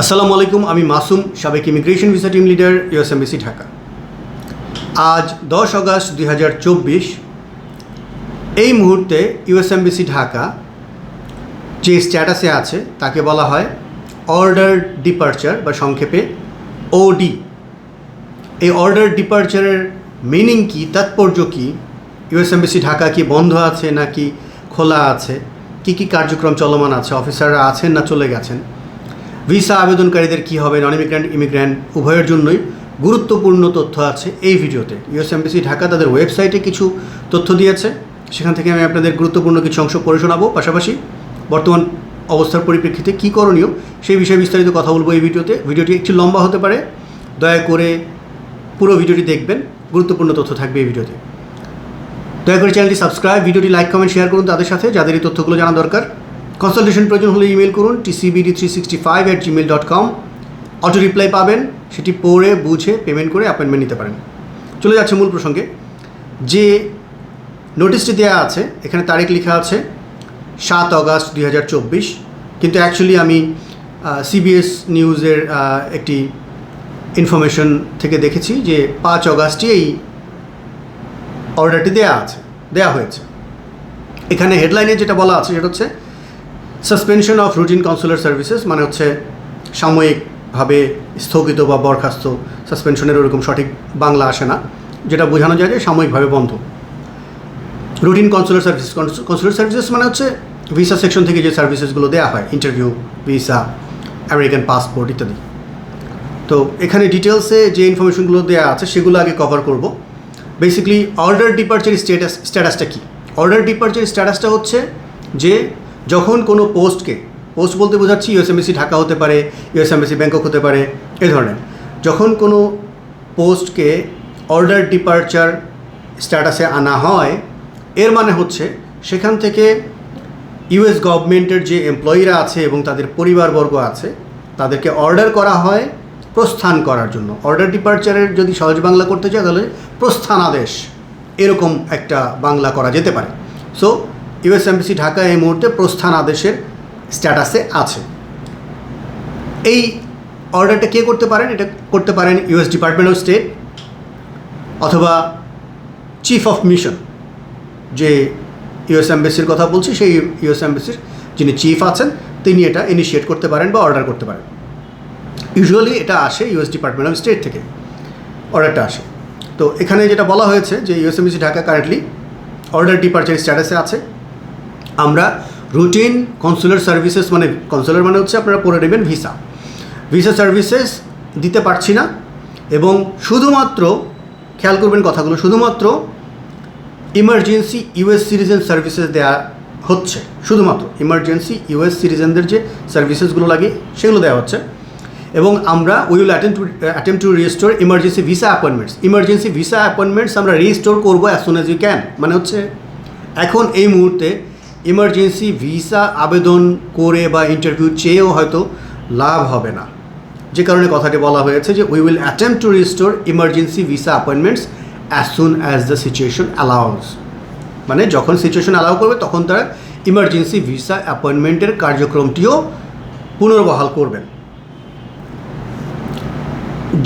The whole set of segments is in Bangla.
আসসালামু আলাইকুম, আমি মাসুম, সাবেক immigration visa team leader US embassy Dhaka. আজ দশ আগস্ট দুই হাজার চব্বিশ, এই মুহূর্তে ইউএস এমবিসি ঢাকা যে স্ট্যাটাসে আছে, তাকে বলা হয় অর্ডার ডিপার্চার বা সংক্ষেপে ওডি এই অর্ডার ডিপার্চারের মিনিং কি, তাৎপর্য কি ইউএস এমবিসি ঢাকা কি বন্ধ আছে নাকি খোলা আছে, কি কি কার্যক্রম চলমান আছে অফিসাররা আছেন না চলে গেছেন ভিসা আবেদনকারীদের কি হবে নন ইমিগ্র্যান্ট ইমিগ্র্যান্ট উভয়ের জন্যই গুরুত্বপূর্ণ তথ্য আছে এই ভিডিওতে। ইউএস এমবিসি ঢাকা তাদের ওয়েবসাইটে কিছু তথ্য দিয়েছে। সেখান থেকে আমি আপনাদের গুরুত্বপূর্ণ কিছু অংশ পড়ে শোনাবো। পাশাপাশি বর্তমান অবস্থার পরিপ্রেক্ষিতে কী করণীয় সেই বিষয়ে বিস্তারিত কথা বলব এই ভিডিওতে। ভিডিওটি একটু লম্বা হতে পারে। দয়া করে পুরো ভিডিওটি দেখবেন। গুরুত্বপূর্ণ তথ্য থাকবে এই ভিডিওতে। দয়া করে চ্যানেলটি সাবস্ক্রাইব, ভিডিওটি লাইক, কমেন্ট, শেয়ার করুন তাদের সাথে। যাদের এই তথ্যগুলো জানা দরকার কনসালটেশন প্রয়োজন হলে ইমেল করুন TCBD three sixty five at Gmail dot com auto reply পাবেন, সেটি পড়ে, বুঝে, পেমেন্ট করে অ্যাপয়েন্টমেন্ট নিতে পারেন। চলে যাচ্ছে মূল প্রসঙ্গে। যে নোটিশটি দেওয়া আছে, এখানে তারিখ লেখা আছে, সাত অগাস্ট দুই হাজার চব্বিশ। কিন্তু অ্যাকচুয়ালি আমি সিবিএস নিউজের একটি ইনফরমেশন থেকে দেখেছি যে পাঁচ অগাস্টই এই অর্ডারটি দেওয়া আছে দেওয়া হয়েছে। এখানে হেডলাইনে যেটা বলা আছে সেটা হচ্ছে suspension of routine consular services মানে হচ্ছে সাময়িকভাবে স্থগিত বা বরখাস্ত সাসপেনশনের ওরকম সঠিক বাংলা আসে না, যেটা বোঝানো যায় যে সাময়িকভাবে বন্ধ। Routine consular service consular services মানে হচ্ছে ভিসা সেকশন থেকে যে সার্ভিসেসগুলো দেওয়া হয় ইন্টারভিউ ভিসা আমেরিকান পাসপোর্ট ইত্যাদি। তো এখানে ডিটেলসে যে ইনফরমেশনগুলো দেওয়া আছে সেগুলো আগে কভার করব। বেসিক্যালি অর্ডার ডিপার্চার স্ট্যাটাস স্ট্যাটাসটা কী? অর্ডার ডিপার্চার স্ট্যাটাসটা হচ্ছে যে যখন কোনো পোস্টকে, পোস্ট বলতে বোঝাচ্ছি ইউএসএমবিসি ঢাকা হতে পারে ইউএসএমবিসি ব্যাংকক হতে পারে, এ ধরনের। যখন কোনো পোস্টকে অর্ডার ডিপার্চার স্ট্যাটাসে আনা হয়, এর মানে হচ্ছে সেখান থেকে ইউএস গভর্নমেন্টের যে এমপ্লয়িরা আছে এবং তাদের পরিবারবর্গ আছে, তাদেরকে অর্ডার করা হয় প্রস্থান করার জন্য। অর্ডার ডিপার্চারের যদি সহজ বাংলা করতে চায়, তাহলে প্রস্থান আদেশ এরকম একটা বাংলা করা যেতে পারে। সো ইউএস এমবিসি ঢাকা এই মুহূর্তে প্রস্থান আদেশের স্ট্যাটাসে আছে। এই অর্ডারটা কে করতে পারেন? এটা করতে পারেন ইউএস ডিপার্টমেন্ট অফ স্টেট অথবা চিফ অফ মিশন, যে ইউএস এম্বাসির কথা বলছি, সেই ইউএস এম্বাসির যিনি চিফ আছেন, তিনি এটা ইনিশিয়েট করতে পারেন বা অর্ডার করতে পারেন। ইউজুয়ালি এটা আসে ইউএস ডিপার্টমেন্ট অফ স্টেট থেকে, অর্ডারটা আসে। তো এখানে যেটা বলা হয়েছে যে US embassy Dhaka currently order departure স্ট্যাটাসে আছে। আমরা রুটিন কনসুলার সার্ভিসেস মানে কনসুলার মানে হচ্ছে আপনারা পড়ে নেবেন ভিসা ভিসা সার্ভিসেস দিতে পারছি না এবং শুধুমাত্র খেয়াল করবেন কথাগুলো, শুধুমাত্র ইমার্জেন্সি ইউএস সিটিজেন সার্ভিসেস দেওয়া হচ্ছে, শুধুমাত্র ইমার্জেন্সি ইউএস সিটিজেনদের যে সার্ভিসেসগুলো লাগে সেগুলো দেওয়া হচ্ছে এবং আমরা we will attempt to attempt to restore emergency visa appointments emergency visa appointments আমরা রিস্টোর করব as soon as you can মানে হচ্ছে এখন এই মুহূর্তে ইমার্জেন্সি ভিসা আবেদন করে বা ইন্টারভিউ চেয়েও হয়তো লাভ হবে না। যে কারণে কথাটি বলা হয়েছে যে we will attempt to restore emergency visa appointments as soon as the situation allowance মানে যখন সিচুয়েশন অ্যালাউ করবে, তখন তারা ইমার্জেন্সি ভিসা অ্যাপয়েন্টমেন্টের কার্যক্রমটিও পুনর্বহাল করবেন।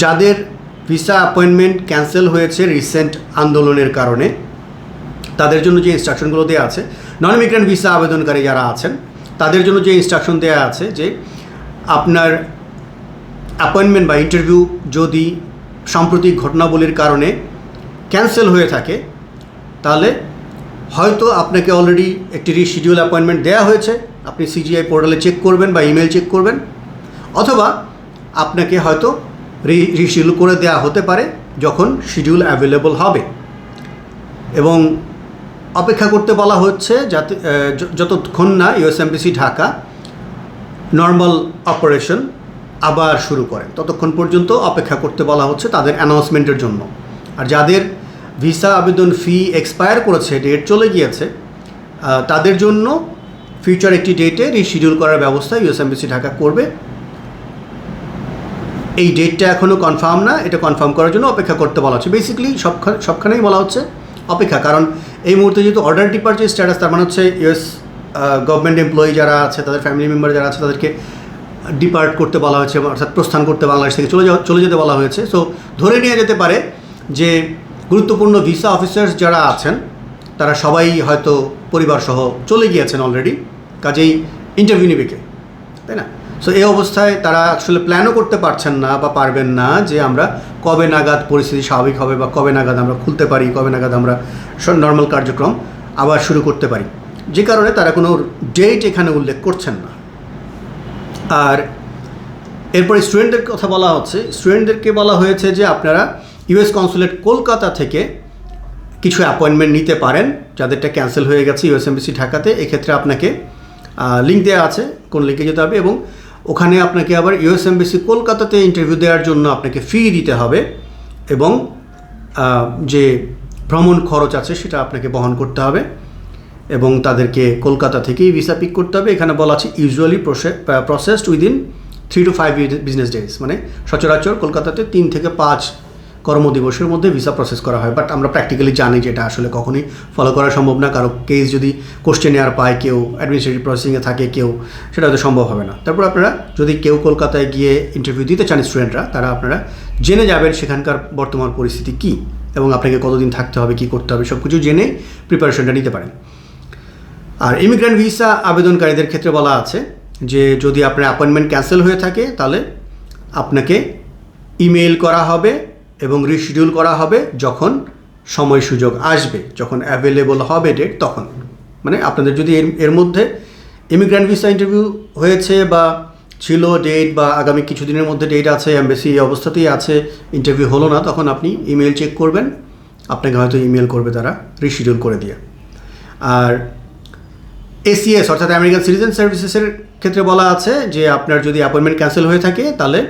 যাদের ভিসা অ্যাপয়েন্টমেন্ট ক্যান্সেল হয়েছে রিসেন্ট আন্দোলনের কারণে, তাদের জন্য যে ইনস্ট্রাকশনগুলো দেওয়া আছে নন ইমিগ্রেন্ট ভিসা আবেদনকারী যারা আছেন, তাদের জন্য যে ইনস্ট্রাকশন দেওয়া আছে যে আপনার অ্যাপয়েন্টমেন্ট বা ইন্টারভিউ যদি সাম্প্রতিক ঘটনাবলীর কারণে ক্যান্সেল হয়ে থাকে, তাহলে হয়তো আপনাকে অলরেডি একটি রিশিডিউল অ্যাপয়েন্টমেন্ট দেওয়া হয়েছে। আপনি সিজিআই পোর্টালে চেক করবেন বা ইমেল চেক করবেন। অথবা আপনাকে হয়তো রিশিডিউল করে দেওয়া হতে পারে যখন শিডিউল অ্যাভেলেবল হবে। এবং অপেক্ষা করতে বলা হচ্ছে যাতে যতক্ষণ না ইউএসএমবিসি ঢাকা নর্মাল অপারেশন আবার শুরু করেন ততক্ষণ পর্যন্ত অপেক্ষা করতে বলা হচ্ছে তাদের অ্যানাউন্সমেন্টের জন্য। আর যাদের ভিসা আবেদন ফি এক্সপায়ার করেছে ডেট চলে গিয়েছে তাদের জন্য ফিউচার একটি ডেটে রিশিডিউল করার ব্যবস্থা ইউএসএমবিসি ঢাকা করবে। এই ডেটটা এখনও কনফার্ম না, এটা কনফার্ম করার জন্য অপেক্ষা করতে বলা হচ্ছে। বেসিক্যালি সবখানে সবখানেই বলা হচ্ছে অপেক্ষা, কারণ এই মুহূর্তে যেহেতু অর্ডার ডিপার্চার স্ট্যাটাস তার মানে হচ্ছে ইউএস গভর্নমেন্ট এমপ্লয়ি যারা আছে, তাদের ফ্যামিলি মেম্বার যারা আছে, তাদেরকে ডিপার্ট করতে বলা হয়েছে অর্থাৎ প্রস্থান করতে বাংলাদেশ থেকে চলে যাওয়া, চলে যেতে বলা হয়েছে। সো ধরে নেওয়া যেতে পারে যে গুরুত্বপূর্ণ ভিসা অফিসার্স যারা আছেন, তারা সবাই হয়তো পরিবার সহ চলে গিয়েছেন অলরেডি কাজেই ইন্টারভিউ নিবে কে? তাই না? সো এই অবস্থায় তারা আসলে প্ল্যানও করতে পারছেন না বা পারবেন না যে আমরা কবে নাগাদ পরিস্থিতি স্বাভাবিক হবে বা কবে নাগাদ আমরা খুলতে পারি, কবে নাগাদ আমরা নর্মাল কার্যক্রম আবার শুরু করতে পারি। যে কারণে তারা কোনো ডেট এখানে উল্লেখ করছেন না। আর এরপরে স্টুডেন্টদের কথা বলা হচ্ছে স্টুডেন্টদেরকে বলা হয়েছে যে আপনারা ইউএস কনসুলেট কলকাতা থেকে কিছু অ্যাপয়েন্টমেন্ট নিতে পারেন, যাদেরটা ক্যান্সেল হয়ে গেছে ইউএস এমবিসি ঢাকাতে। এক্ষেত্রে আপনাকে লিঙ্ক দেওয়া আছে, কোন লিঙ্কে যেতে হবে এবং ওখানে আপনাকে আবার ইউএস এমবিসি কলকাতাতে ইন্টারভিউ দেওয়ার জন্য আপনাকে ফি দিতে হবে এবং যে ভ্রমণ খরচ আছে সেটা আপনাকে বহন করতে হবে এবং তাদেরকে কলকাতা থেকেই ভিসা পিক করতে হবে। এখানে বলা আছে usually processed within three to five business days মানে সচরাচর কলকাতাতে তিন থেকে পাঁচ কর্মদিবসের মধ্যে ভিসা প্রসেস করা হয় বাট আমরা প্র্যাকটিক্যালি জানি যে এটা আসলে কখনোই ফলো করা সম্ভব না। কারও কেস যদি কোশ্চেন আর পায়, কেউ অ্যাডমিনিস্ট্রেটিভ প্রসেসিংয়ে থাকে, কেউ, সেটা হয়তো সম্ভব হবে না। তারপর আপনারা যদি কেউ কলকাতায় গিয়ে ইন্টারভিউ দিতে চান স্টুডেন্টরা তারা আপনারা জেনে যাবেন সেখানকার বর্তমান পরিস্থিতি কী এবং আপনাকে কতদিন থাকতে হবে, কী করতে হবে সব কিছু জেনে প্রিপারেশনটা নিতে পারেন। আর ইমিগ্রেন্ট ভিসা আবেদনকারীদের ক্ষেত্রে বলা আছে যে যদি আপনার অ্যাপয়েন্টমেন্ট ক্যান্সেল হয়ে থাকে, তাহলে আপনাকে ইমেল করা হবে এবং রিশিডিউল করা হবে যখন সময় সুযোগ আসবে, যখন অ্যাভেলেবল হবে ডেট তখন। মানে আপনাদের যদি এর এর মধ্যে ইমিগ্রান্ট ভিসা ইন্টারভিউ হয়েছে বা ছিল ডেট বা আগামী কিছুদিনের মধ্যে ডেট আছে এমবেসি এই অবস্থাতেই আছে ইন্টারভিউ হলো না, তখন আপনি ইমেল চেক করবেন। আপনাকে হয়তো ইমেল করবে তারা রিশিডিউল করে দিয়ে। আর এসিএস অর্থাৎ আমেরিকান সিটিজেন সার্ভিসেসের ক্ষেত্রে বলা আছে যে আপনার যদি অ্যাপয়েন্টমেন্ট ক্যান্সেল হয়ে থাকে, তাহলে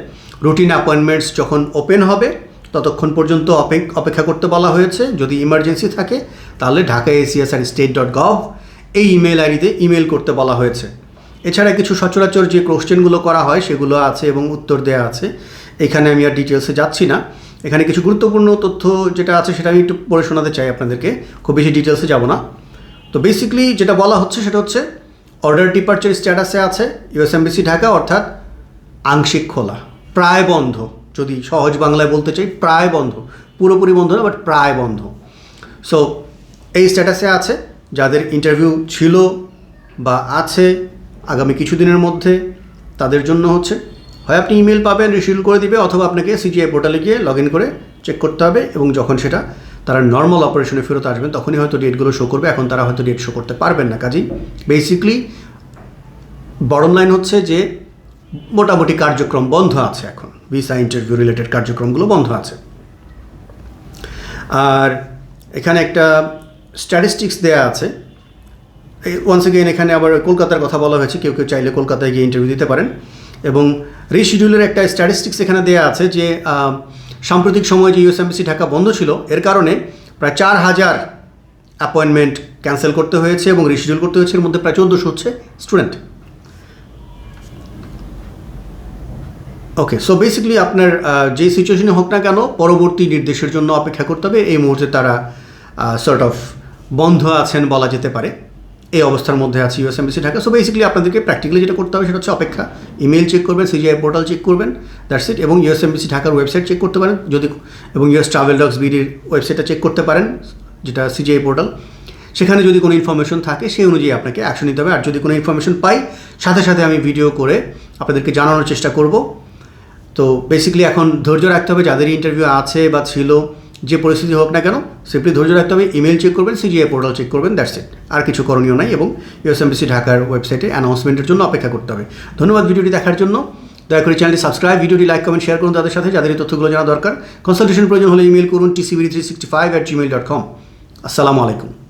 রুটিন অ্যাপয়েন্টমেন্টস যখন ওপেন হবে ততক্ষণ পর্যন্ত অপেক- অপেক্ষা করতে বলা হয়েছে। যদি ইমার্জেন্সি থাকে, তাহলে ঢাকা এসিএস আর স্টেট ডট গভ এই ইমেল আইডিতে ইমেল করতে বলা হয়েছে। এছাড়া কিছু সচরাচর যে কোশ্চেনগুলো করা হয়, সেগুলো আছে এবং উত্তর দেওয়া আছে। এখানে আমি আর ডিটেলসে যাচ্ছি না। এখানে কিছু গুরুত্বপূর্ণ তথ্য যেটা আছে, সেটা আমি একটু পড়ে শোনাতে চাই আপনাদেরকে। খুব বেশি ডিটেলসে যাব না। তো বেসিক্যালি যেটা বলা হচ্ছে, সেটা হচ্ছে অর্ডার ডিপার্চার স্ট্যাটাসে আছে। ইউএসএমবিসি ঢাকা, অর্থাৎ আংশিক খোলা। প্রায় বন্ধ। যদি সহজ বাংলায় বলতে চাই, প্রায় বন্ধ। পুরোপুরি বন্ধ না বাট প্রায় বন্ধ। সো এই স্ট্যাটাসে আছে। যাদের ইন্টারভিউ ছিল বা আছে আগামী কিছুদিনের মধ্যে, তাদের জন্য হচ্ছে, হয় আপনি ইমেল পাবেন রিসিভ করে দিবে, অথবা আপনাকে সিজিআই পোর্টালে গিয়ে লগ ইন করে চেক করতে হবে, এবং যখন সেটা তারা নর্মাল অপারেশনে ফেরত আসবেন, তখনই হয়তো ডেটগুলো শো করবে, এখন তারা হয়তো ডেট শো করতে পারবেন না। কাজেই বেসিকলি বড়ম লাইন হচ্ছে যে, মোটামুটি কার্যক্রম বন্ধ আছে এখন। ভিসা ইন্টারভিউ রিলেটেড কার্যক্রমগুলো বন্ধ আছে। আর এখানে একটা স্ট্যাটিস্টিক্স দেয়া আছে। ওয়ান্স এগেইন এখানে আবার কলকাতার কথা বলা হয়েছে, কেউ কেউ চাইলে কলকাতায় গিয়ে ইন্টারভিউ দিতে পারেন। এবং রিশিডিউলের একটা স্ট্যাটিস্টিক্স এখানে দেয়া আছে যে সাম্প্রতিক সময়ে যে ইউএসএমবিসি ঢাকা বন্ধ ছিল, এর কারণে প্রায় চার হাজার অ্যাপয়েন্টমেন্ট ক্যান্সেল করতে হয়েছে এবং রিশিডিউল করতে হয়েছে, এর মধ্যে প্রায় চোদ্দোশো হচ্ছে স্টুডেন্ট ওকে সো বেসিক্যালি আপনার যে সিচুয়েশনে হোক না কেন, পরবর্তী নির্দেশের জন্য অপেক্ষা করতে হবে। এই মুহূর্তে তারা সর্ট অফ বন্ধ আছেন বলা যেতে পারে। এই অবস্থার মধ্যে আছে US embassy Dhaka. So basically আপনাদেরকে প্র্যাকটিক্যালি যেটা করতে হবে সেটা হচ্ছে অপেক্ষা। ইমেল চেক করবেন সিজিআই পোর্টাল চেক করবেন দ্যাটস ইট এবং ইউএসএমবিসি ঢাকার ওয়েবসাইট চেক করতে পারেন, যদি এবং ইউএস ট্রাভেল ডক্স বিডির ওয়েবসাইটটা চেক করতে পারেন, যেটা সিজিআই পোর্টাল সেখানে যদি কোনো ইনফরমেশন থাকে, সেই অনুযায়ী আপনাকে অ্যাকশন নিতে হবে। আর যদি কোনো ইনফরমেশন পাই, সাথে সাথে আমি ভিডিও করে আপনাদেরকে জানানোর চেষ্টা করব। তো বেসিক্যালি এখন ধৈর্য রাখতে হবে যাদের ইন্টারভিউ আছে বা ছিল, যে পরিস্থিতি হোক না কেন সিম্পলি ধৈর্য রাখতে হবে ইমেল চেক করবেন সিজিআই পোর্টাল চেক করবেন দ্যাটস ইট আর কিছু করণীয় নাই এবং ইউএসএমবিসি ঢাকার ওয়েবসাইটে অ্যানাউন্সমেন্টের জন্য অপেক্ষা করতে হবে। ধন্যবাদ ভিডিওটি দেখার জন্য। দয়া করে চ্যানেলটি সাবস্ক্রাইব ভিডিওটি লাইক কমেন্ট শেয়ার করুন তাদের সাথে, যাদের এই তথ্যগুলো জানা দরকার। কনসালটেশন প্রয়োজন হলে ইমেল করুন TCB three sixty five at Gmail dot com আসসালামু আলাইকুম।